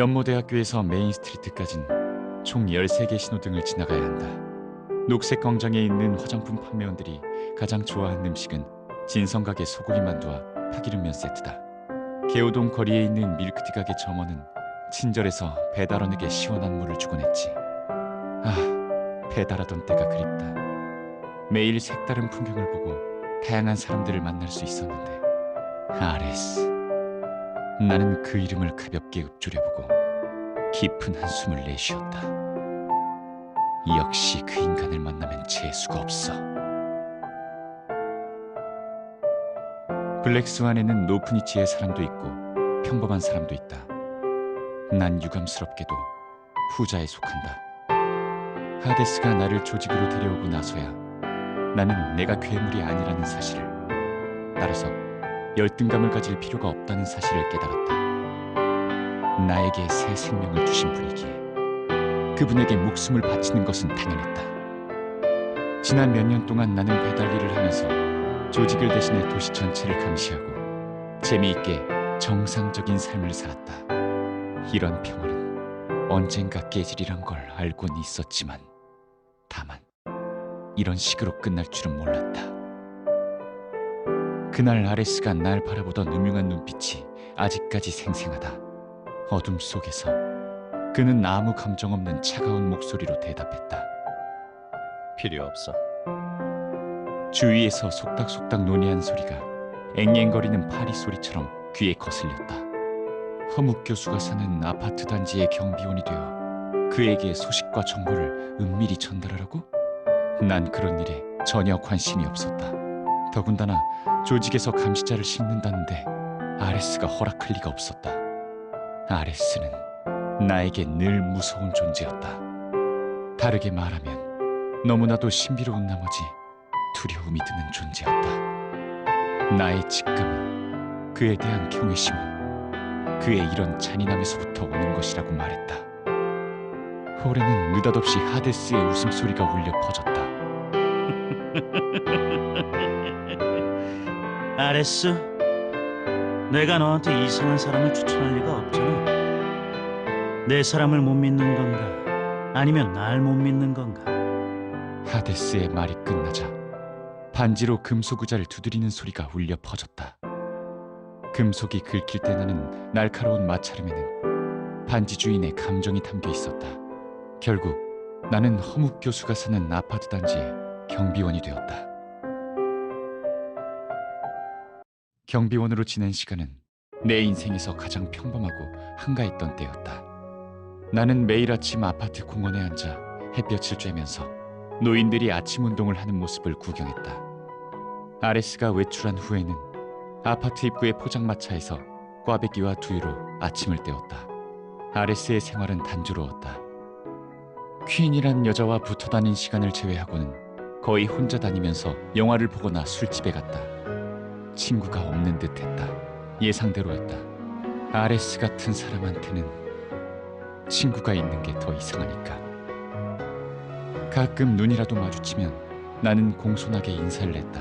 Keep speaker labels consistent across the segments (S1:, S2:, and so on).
S1: 연모대학교에서 메인 스트리트까진 총 13개 신호등을 지나가야 한다. 녹색 광장에 있는 화장품 판매원들이 가장 좋아하는 음식은 진성가게 소고기 만두와 파기름면 세트다. 개우동 거리에 있는 밀크티 가게 점원은 친절해서 배달원에게 시원한 물을 주곤 했지. 아, 배달하던 때가 그립다. 매일 색다른 풍경을 보고 다양한 사람들을 만날 수 있었는데. 아레스. 나는 그 이름을 가볍게 읊조려보고 깊은 한숨을 내쉬었다. 역시 그 인간을 만나면 재수가 없어. 블랙스완에는 높은 위치의 사람도 있고 평범한 사람도 있다. 난 유감스럽게도 후자에 속한다. 하데스가 나를 조직으로 데려오고 나서야 나는 내가 괴물이 아니라는 사실을 따라서 열등감을 가질 필요가 없다는 사실을 깨달았다. 나에게 새 생명을 주신 분이기에 그분에게 목숨을 바치는 것은 당연했다. 지난 몇 년 동안 나는 배달 일을 하면서 조직을 대신해 도시 전체를 감시하고 재미있게 정상적인 삶을 살았다. 이런 평화는 언젠가 깨지리란 걸 알고는 있었지만 다만 이런 식으로 끝날 줄은 몰랐다. 그날 아레스가 날 바라보던 음흉한 눈빛이 아직까지 생생하다. 어둠 속에서 그는 아무 감정 없는 차가운 목소리로 대답했다.
S2: 필요 없어.
S1: 주위에서 속닥속닥 논의한 소리가 앵앵거리는 파리 소리처럼 귀에 거슬렸다. 허묵 교수가 사는 아파트 단지의 경비원이 되어 그에게 소식과 정보를 은밀히 전달하라고? 난 그런 일에 전혀 관심이 없었다. 더군다나 조직에서 감시자를 싣는다는데 아레스가 허락할 리가 없었다. 아레스는 나에게 늘 무서운 존재였다. 다르게 말하면 너무나도 신비로운 나머지 두려움이 드는 존재였다. 나의 직감은 그에 대한 경외심은 그의 이런 잔인함에서부터 오는 것이라고 말했다. 홀에는 느닷없이 하데스의 웃음소리가 울려 퍼졌다.
S3: 아레스, 내가 너한테 이상한 사람을 추천할 리가 없잖아. 내 사람을 못 믿는 건가? 아니면 날 못 믿는 건가?
S1: 하데스의 말이 끝나자 반지로 금속 의자를 두드리는 소리가 울려 퍼졌다. 금속이 긁힐 때 나는 날카로운 마찰음에는 반지 주인의 감정이 담겨 있었다. 결국 나는 허묵 교수가 사는 아파트 단지의 경비원이 되었다. 경비원으로 지낸 시간은 내 인생에서 가장 평범하고 한가했던 때였다. 나는 매일 아침 아파트 공원에 앉아 햇볕을 쬐면서 노인들이 아침 운동을 하는 모습을 구경했다. 아레스가 외출한 후에는 아파트 입구의 포장마차에서 꽈배기와 두유로 아침을 때웠다. 아레스의 생활은 단조로웠다. 퀸이란 여자와 붙어 다닌 시간을 제외하고는 거의 혼자 다니면서 영화를 보거나 술집에 갔다. 친구가 없는 듯했다. 예상대로였다. 아레스 같은 사람한테는 친구가 있는 게 더 이상하니까. 가끔 눈이라도 마주치면 나는 공손하게 인사를 했다.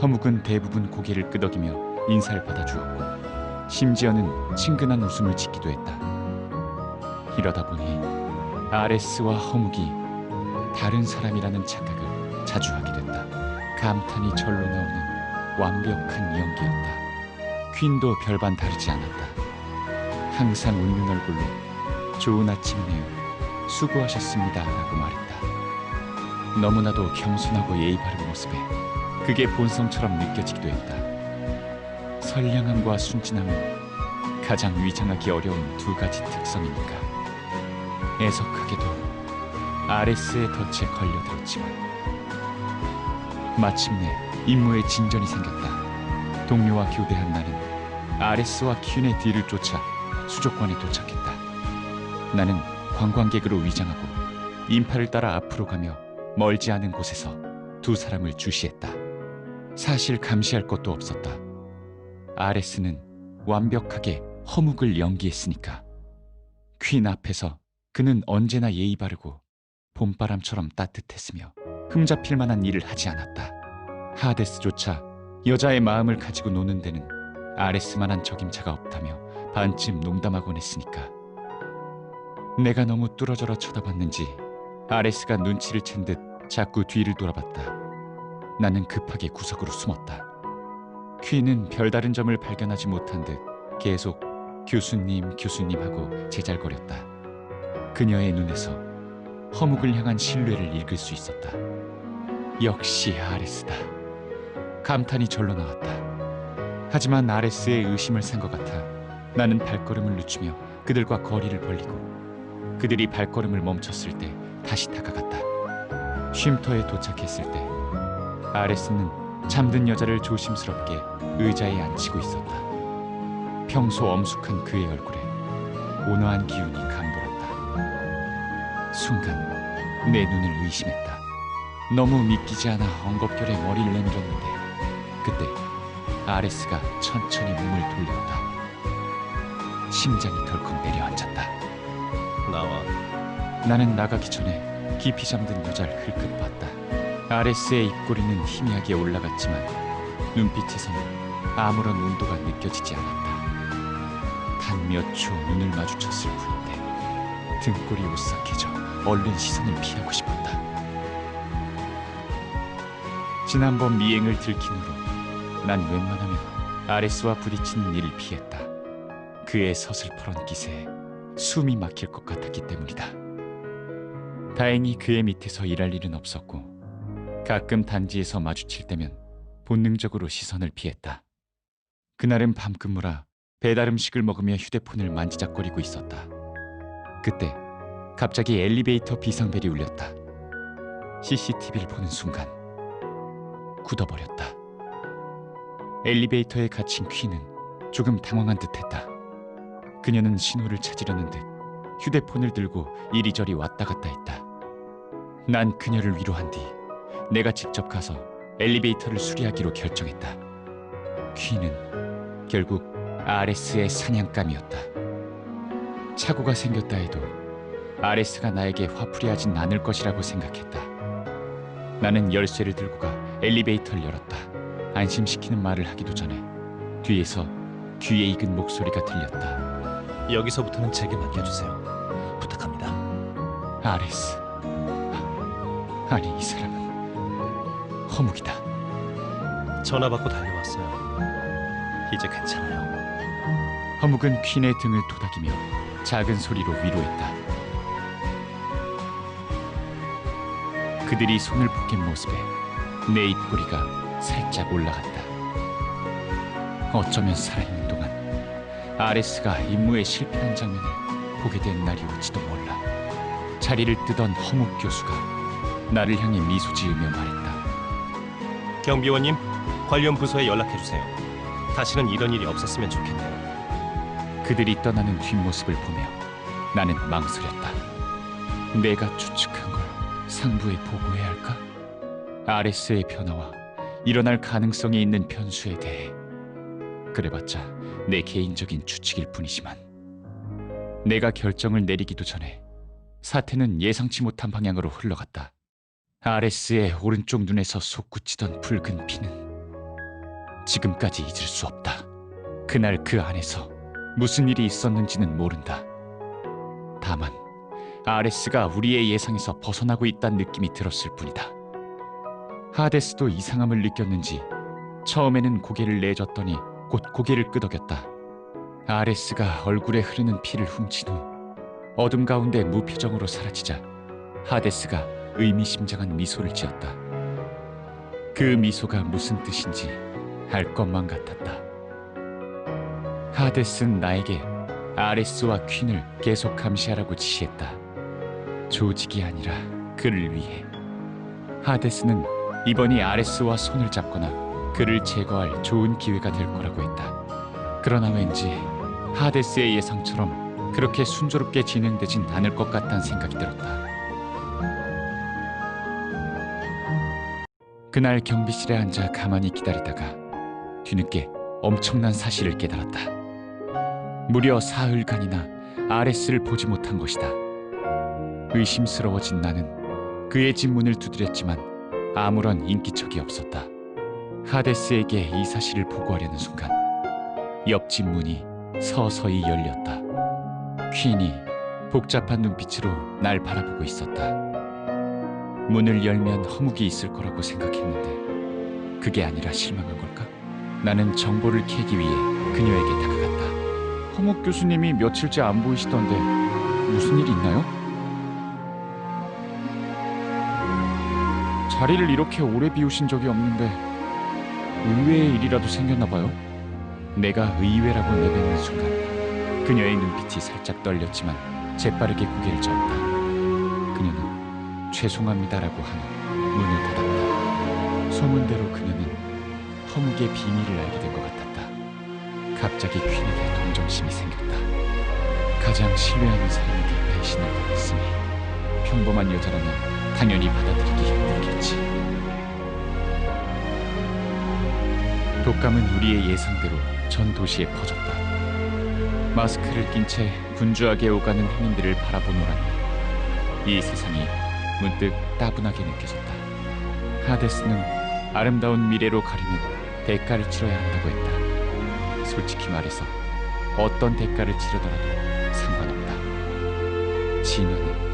S1: 허묵은 대부분 고개를 끄덕이며 인사를 받아주었고 심지어는 친근한 웃음을 짓기도 했다. 이러다 보니 아레스와 허묵이 다른 사람이라는 착각을 자주 하게 됐다. 감탄이 절로 나오는 완벽한 연기였다. 퀸도 별반 다르지 않았다. 항상 웃는 얼굴로 좋은 아침이네요. 수고하셨습니다. 라고 말했다. 너무나도 겸손하고 예의 바른 모습에 그게 본성처럼 느껴지기도 했다. 선량함과 순진함은 가장 위장하기 어려운 두 가지 특성이니까. 애석하게도 아레스의 덫에 걸려들었지만 마침내 임무에 진전이 생겼다. 동료와 교대한 나는 아레스와 퀸의 뒤를 쫓아 수족관에 도착했다. 나는 관광객으로 위장하고 인파를 따라 앞으로 가며 멀지 않은 곳에서 두 사람을 주시했다. 사실 감시할 것도 없었다. 아레스는 완벽하게 허묵을 연기했으니까. 퀸 앞에서 그는 언제나 예의 바르고 봄바람처럼 따뜻했으며 흠잡힐 만한 일을 하지 않았다. 하데스조차 여자의 마음을 가지고 노는 데는 아레스만한 적임자가 없다며 반쯤 농담하곤 했으니까. 내가 너무 뚫어져라 쳐다봤는지 아레스가 눈치를 챈 듯 자꾸 뒤를 돌아봤다. 나는 급하게 구석으로 숨었다. 퀸은 별다른 점을 발견하지 못한 듯 계속 교수님, 교수님 하고 제잘거렸다. 그녀의 눈에서 허묵을 향한 신뢰를 읽을 수 있었다. 역시 아레스다. 감탄이 절로 나왔다. 하지만 아레스의 의심을 산 것 같아 나는 발걸음을 늦추며 그들과 거리를 벌리고 그들이 발걸음을 멈췄을 때 다시 다가갔다. 쉼터에 도착했을 때 아레스는 잠든 여자를 조심스럽게 의자에 앉히고 있었다. 평소 엄숙한 그의 얼굴에 온화한 기운이 감돌았다. 순간 내 눈을 의심했다. 너무 믿기지 않아 엉겁결에 머리를 내밀었는데 그때 아레스가 천천히 몸을 돌렸다. 심장이 덜컥 내려앉았다.
S2: 나와.
S1: 나는 나가기 전에 깊이 잠든 여자를 흘끗 봤다. 아레스의 입꼬리는 희미하게 올라갔지만 눈빛에서는 아무런 온도가 느껴지지 않았다. 단 몇 초 눈을 마주쳤을 뿐인데 등골이 오싹해져 얼른 시선을 피하고 싶었다. 지난번 미행을 들킨 후로 난 웬만하면 아레스와 부딪히는 일을 피했다. 그의 서슬퍼런 기세에 숨이 막힐 것 같았기 때문이다. 다행히 그의 밑에서 일할 일은 없었고 가끔 단지에서 마주칠 때면 본능적으로 시선을 피했다. 그날은 밤 근무라 배달 음식을 먹으며 휴대폰을 만지작거리고 있었다. 그때 갑자기 엘리베이터 비상벨이 울렸다. CCTV를 보는 순간 굳어버렸다. 엘리베이터에 갇힌 퀸은 조금 당황한 듯했다. 그녀는 신호를 찾으려는 듯 휴대폰을 들고 이리저리 왔다 갔다 했다. 난 그녀를 위로한 뒤 내가 직접 가서 엘리베이터를 수리하기로 결정했다. 퀸은 결국 아레스의 사냥감이었다. 착오가 생겼다 해도 아레스가 나에게 화풀이하진 않을 것이라고 생각했다. 나는 열쇠를 들고 가 엘리베이터를 열었다. 안심시키는 말을 하기도 전에 뒤에서 귀에 익은 목소리가 들렸다.
S2: 여기서부터는 제게 맡겨주세요. 부탁합니다.
S1: 아레스. 아니 이 사람은 허묵이다.
S2: 전화 받고 달려왔어요. 이제 괜찮아요.
S1: 허묵은 퀸의 등을 토닥이며 작은 소리로 위로했다. 그들이 손을 포갠 모습에 내 입꼬리가 살짝 올라갔다. 어쩌면 살아있는 동안 아레스가 임무에 실패한 장면을 보게 된 날이 올지도 몰라. 자리를 뜨던 허묵 교수가 나를 향해 미소 지으며 말했다.
S2: 경비원님, 관련 부서에 연락해 주세요. 다시는 이런 일이 없었으면 좋겠네요.
S1: 그들이 떠나는 뒷모습을 보며 나는 망설였다. 내가 추측한 걸 상부에 보고해야 할까? 아레스의 변화와 일어날 가능성이 있는 변수에 대해 그래봤자 내 개인적인 추측일 뿐이지만 내가 결정을 내리기도 전에 사태는 예상치 못한 방향으로 흘러갔다. 아레스의 오른쪽 눈에서 솟구치던 붉은 피는 지금까지 잊을 수 없다. 그날 그 안에서 무슨 일이 있었는지는 모른다. 다만 아레스가 우리의 예상에서 벗어나고 있다는 느낌이 들었을 뿐이다. 하데스도 이상함을 느꼈는지 처음에는 고개를 내줬더니 곧 고개를 끄덕였다. 아레스가 얼굴에 흐르는 피를 훔친 후 어둠 가운데 무표정으로 사라지자 하데스가 의미심장한 미소를 지었다. 그 미소가 무슨 뜻인지 알 것만 같았다. 하데스는 나에게 아레스와 퀸을 계속 감시하라고 지시했다. 조직이 아니라 그를 위해. 하데스는 이번이 아레스와 손을 잡거나 그를 제거할 좋은 기회가 될 거라고 했다. 그러나 왠지 하데스의 예상처럼 그렇게 순조롭게 진행되진 않을 것 같다는 생각이 들었다. 그날 경비실에 앉아 가만히 기다리다가 뒤늦게 엄청난 사실을 깨달았다. 무려 사흘간이나 아레스를 보지 못한 것이다. 의심스러워진 나는 그의 집문을 두드렸지만 아무런 인기척이 없었다. 하데스에게 이 사실을 보고하려는 순간 옆집 문이 서서히 열렸다. 퀸이 복잡한 눈빛으로 날 바라보고 있었다. 문을 열면 허묵이 있을 거라고 생각했는데 그게 아니라 실망한 걸까? 나는 정보를 캐기 위해 그녀에게 다가갔다. 허묵 교수님이 며칠째 안 보이시던데 무슨 일 있나요? 자리를 이렇게 오래 비우신 적이 없는데 의외의 일이라도 생겼나 봐요. 내가 의외라고 내뱉는 순간 그녀의 눈빛이 살짝 떨렸지만 재빠르게 고개를 저었다. 그녀는 죄송합니다라고 하며 문을 닫았다. 소문대로 그녀는 허묵의 비밀을 알게 된 것 같았다. 갑자기 퀸에게 동정심이 생겼다. 가장 신뢰하는 사람에게 배신을 당했으니 평범한 여자라면 당연히 받아들이기 힘들겠지. 독감은 우리의 예상대로 전 도시에 퍼졌다. 마스크를 낀 채 분주하게 오가는 행인들을 바라보노라니 이 세상이 문득 따분하게 느껴졌다. 하데스는 아름다운 미래로 가려면 대가를 치러야 한다고 했다. 솔직히 말해서 어떤 대가를 치르더라도 상관없다. 진화는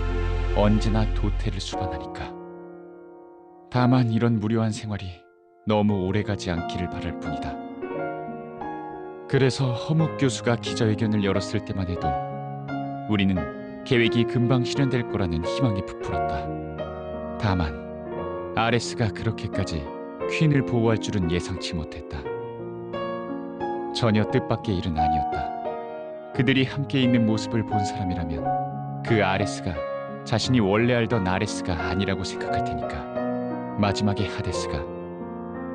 S1: 언제나 도태를 수반하니까. 다만 이런 무료한 생활이 너무 오래가지 않기를 바랄 뿐이다. 그래서 허묵 교수가 기자회견을 열었을 때만 해도 우리는 계획이 금방 실현될 거라는 희망이 부풀었다. 다만 아레스가 그렇게까지 퀸을 보호할 줄은 예상치 못했다. 전혀 뜻밖의 일은 아니었다. 그들이 함께 있는 모습을 본 사람이라면 그 아레스가 자신이 원래 알던 아레스가 아니라고 생각할 테니까. 마지막에 하데스가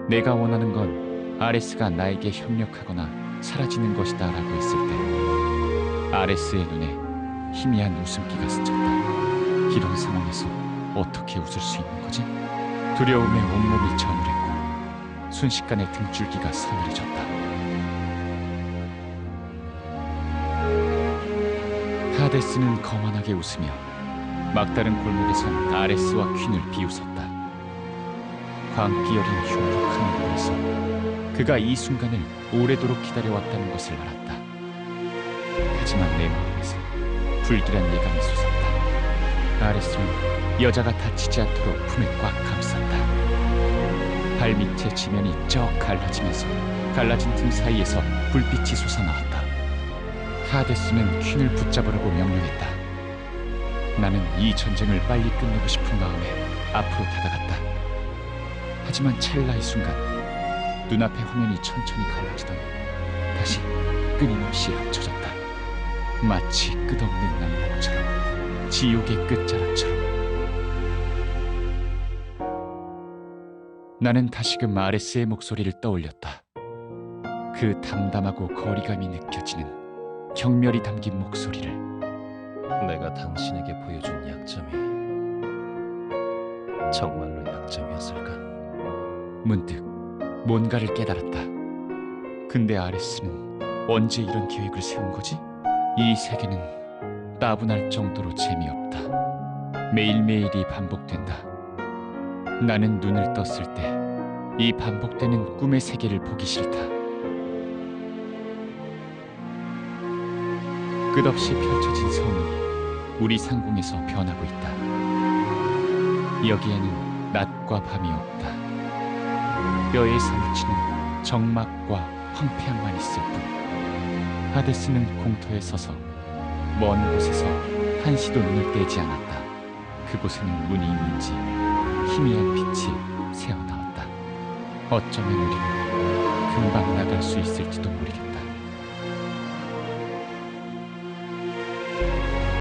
S1: 내가 원하는 건 아레스가 나에게 협력하거나 사라지는 것이다 라고 했을 때 아레스의 눈에 희미한 웃음기가 스쳤다. 이런 상황에서 어떻게 웃을 수 있는 거지? 두려움에 온몸이 저늘했고 순식간에 등줄기가 서늘해졌다. 하데스는 거만하게 웃으며 막다른 골목에선 아레스와 퀸을 비웃었다. 광기 어린 흉측한 얼굴에서 그가 이 순간을 오래도록 기다려왔다는 것을 알았다. 하지만 내 마음에서 불길한 예감이 솟았다. 아레스는 여자가 다치지 않도록 품에 꽉 감쌌다. 발밑의 지면이 쩍 갈라지면서 갈라진 틈 사이에서 불빛이 솟아나왔다. 하데스는 퀸을 붙잡으라고 명령했다. 나는 이 전쟁을 빨리 끝내고 싶은 마음에 앞으로 다가갔다. 하지만 찰나의 순간 눈앞의 화면이 천천히 갈라지더니 다시 끊임없이 합쳐졌다. 마치 끝없는 낭목처럼 지옥의 끝자락처럼 나는 다시금 아레스의 목소리를 떠올렸다. 그 담담하고 거리감이 느껴지는 경멸이 담긴 목소리를
S2: 내가 당신에게 보여준 약점이 정말로 약점이었을까?
S1: 문득 뭔가를 깨달았다. 근데 아레스는 언제 이런 계획을 세운 거지? 이 세계는 따분할 정도로 재미없다. 매일매일이 반복된다. 나는 눈을 떴을 때 이 반복되는 꿈의 세계를 보기 싫다. 끝없이 펼쳐진 성이 우리 상공에서 변하고 있다. 여기에는 낮과 밤이 없다. 뼈에 사무치는 정막과 황폐함만 있을 뿐. 하데스는 공터에 서서 먼 곳에서 한시도 눈을 떼지 않았다. 그곳에는 문이 있는지 희미한 빛이 새어나왔다. 어쩌면 우리는 금방 나갈 수 있을지도 모르겠다.